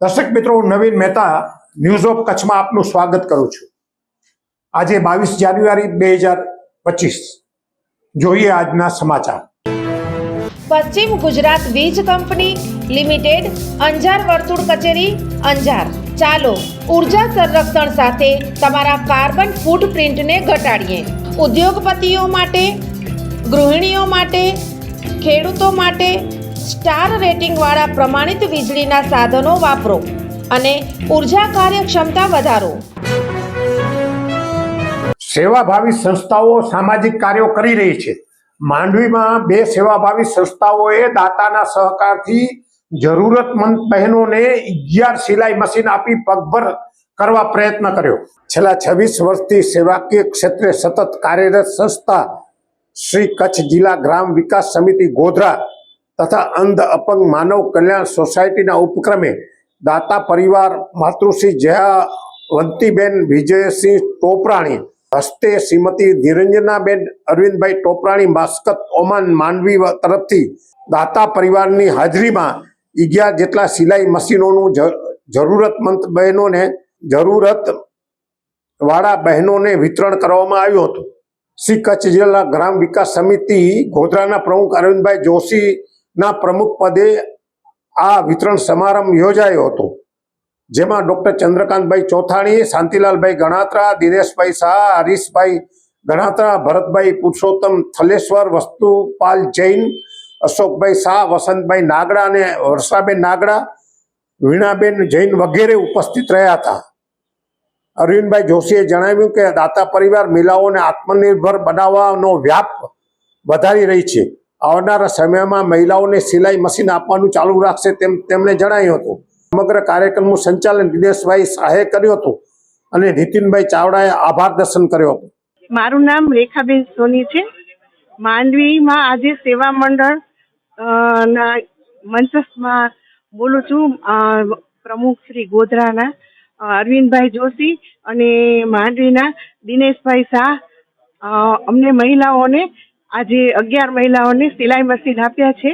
દર્શક મિત્રો, હું નવીન મહેતા ન્યૂઝ ઓફ કચ્છમાં આપનું સ્વાગત કરું છું. આજે બાવીસ જાન્યુઆરી બે હજાર પચીસ. જોઈએ આજના સમાચાર. પશ્ચિમ ગુજરાત વીજ કંપની લિમિટેડ અંજાર વર્તુળ કચેરી અંજાર. ચાલો, ઊર્જા સંરક્ષણ સાથે તમારા કાર્બન ફૂટપ્રિન્ટને ઘટાડીએ. ઉદ્યોગપતિઓ માટે, ગૃહિણીઓ માટે, ખેડૂતો માટે સ્ટાર રેટિંગવાળા પ્રમાણિત વીજળીના સાધનો વાપરો અને ઊર્જા કાર્યક્ષમતા વધારો. સેવાભાવી સંસ્થાઓ સામાજિક કાર્યો કરી રહી છે. માંડવીમાં બે સેવાભાવી સંસ્થાઓએ દાતાના સહકારથી જરૂરતમંદ બહેનોને અગિયાર સિલાઈ મશીન આપી પગભર કરવા પ્રયત્ન કર્યો. છેલ્લા છવ્વીસ વર્ષથી સેવાકીય ક્ષેત્રે સતત કાર્યરત સંસ્થા શ્રી કચ્છ જિલ્લા ગ્રામ વિકાસ સમિતિ ગોધરા તથા અંધ અપંગ માનવ કલ્યાણ સોસાયટીના ઉપક્રમે દાતા પરિવાર માતૃશ્રી જયાવંતીબેન વિજયસિંહ ટોપરાણી, હસ્તે શ્રીમતી ધીરંજનાબેન, અરવિંદભાઈ ટોપરાણી, માસ્કત ઓમાન માંડવી તરફથી દાતા પરિવારની હાજરીમાં અગિયાર જેટલા સિલાઈ મશીનોનું જરૂરતમંદ બહેનોને જરૂરત વાળા બહેનોને વિતરણ કરવામાં આવ્યું હતું. શ્રી કચ્છ જિલ્લા ગ્રામ વિકાસ સમિતિ ગોધરાના પ્રમુખ અરવિંદભાઈ જોશીના પ્રમુખ પદે આ વિતરણ સમારંભ યોજાયો હતો, જેમાં ડોક્ટર ચંદ્રકાંતભાઈ ચોથાણી, શાંતિલાલભાઈ ગણાત્રા, દિનેશભાઈ શાહ, હરીશભાઈ ગણાત્રા, ભરતભાઈ પુરુષોત્તમ થલેશ્વર, વસ્તુપાલ જૈન, અશોકભાઈ શાહ, વસંતભાઈ નાગડા અને વર્ષાબેન નાગડા, વીણાબેન જૈન વગેરે ઉપસ્થિત રહ્યા હતા. અરવિંદભાઈ જોશીએ જણાવ્યું કે દાતા પરિવાર, મહિલાઓને આત્મનિર્ભર બનાવવાનો વ્યાપ વધારી રહી છે. આવનારા સમયમાં મહિલાઓને સિલાઈ મશીન આપવાનું ચાલુ રાખશે તેમ તેમણે જણાવ્યું હતું. સમગ્ર કાર્યક્રમનું સંચાલન દિનેશભાઈ શાહે કર્યું હતું અને નીતિનભાઈ ચાવડાએ આભાર દર્શન કર્યો હતો. મારું નામ રેખાબેન સોની છે. માંડવીમાં આજે સેવા મંડળ ના મંચસમાં બોલું છું. પ્રમુખ શ્રી ગોધરાના અરવિંદભાઈ જોશી અને માંડવીના દિનેશભાઈ શાહ. અમને મહિલાઓને આજે અગિયાર મહિલાઓને સિલાઈ મશીન આપ્યા છે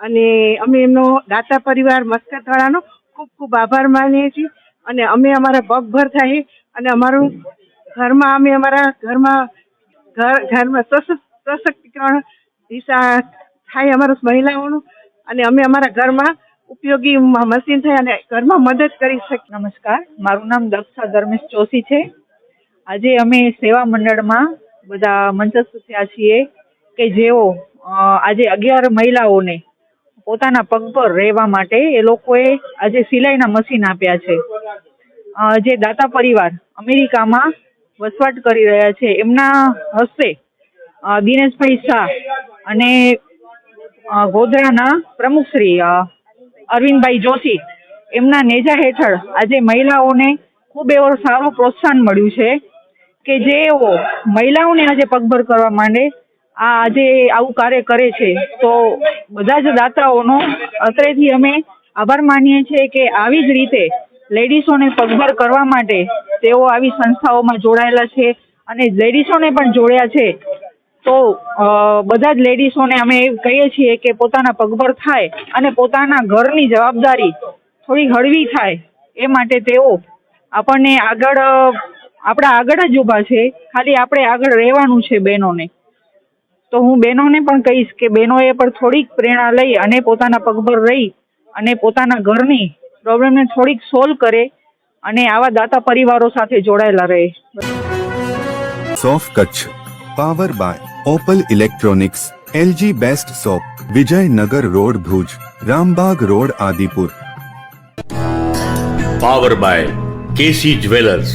અને અમે એમનો દાતા પરિવાર મસ્કતવાળાનો ખૂબ ખૂબ આભાર માનીએ છીએ અને અમે અમારા પગભર થાય અને અમારું ઘરમાં અમે અમારા ઘરમાં ઘર ઘરમાં સશક્ત સશક્તિકરણ દિશા થાય અમારું મહિલાઓનું અને અમે અમારા ઘરમાં ઉપયોગી મશીન થાય અને ઘરમાં મદદ કરી શકીએ નમસ્કાર. મારું નામ દક્ષા ધર્મેશ જોશી છે. આજે અમે સેવા મંડળમાં બધા મંચસ્થ થયા છીએ કે જેઓ આજે અગિયાર મહિલાઓને પોતાના પગ પર રહેવા માટે એ લોકોએ આજે સિલાઈના મશીન આપ્યા છે. જે દાતા પરિવાર અમેરિકામાં વસવાટ કરી રહ્યા છે, એમના હસ્તે દિનેશભાઈ શાહ અને ગોધરાના પ્રમુખશ્રી અરવિંદભાઈ જોશી, એમના નેજા હેઠળ આજે મહિલાઓને ખૂબ એવો સારો પ્રોત્સાહન મળ્યું છે. કે જેઓ મહિલાઓને આજે પગભર કરવા માંડે, આ આજે આવું કાર્ય કરે છે, તો બધા જ દાતાઓનો અત્રેથી અમે આભાર માનીએ છીએ કે આવી જ રીતે લેડીસોને પગભર કરવા માટે તેઓ આવી સંસ્થાઓમાં જોડાયેલા છે અને લેડીસોને પણ જોડ્યા છે. તો બધા જ લેડીસોને અમે કહીએ છીએ કે પોતાના પગભર થાય અને પોતાના ઘરની જવાબદારી થોડી હળવી થાય, એ માટે તેઓ આપણને આગળ આપણા આગળ જ ઊભા છે. ખાલી આપણે આગળ રહેવાનું છે બહેનોને. તો હું બહેનોને પણ કહીશ કે બહેનોએ પણ થોડીક પ્રેરણા લઈ અને પોતાના પગ પર રહી અને પોતાના ઘરની પ્રોબ્લેમને થોડીક સોલ્વ કરે અને આવા દાતા પરિવારો સાથે જોડાયેલા રહે. સોફ Kutch. Power by Opal electronics LG best shop Vijaynagar road Bhuj Rambag road Adipur power by KC jewellers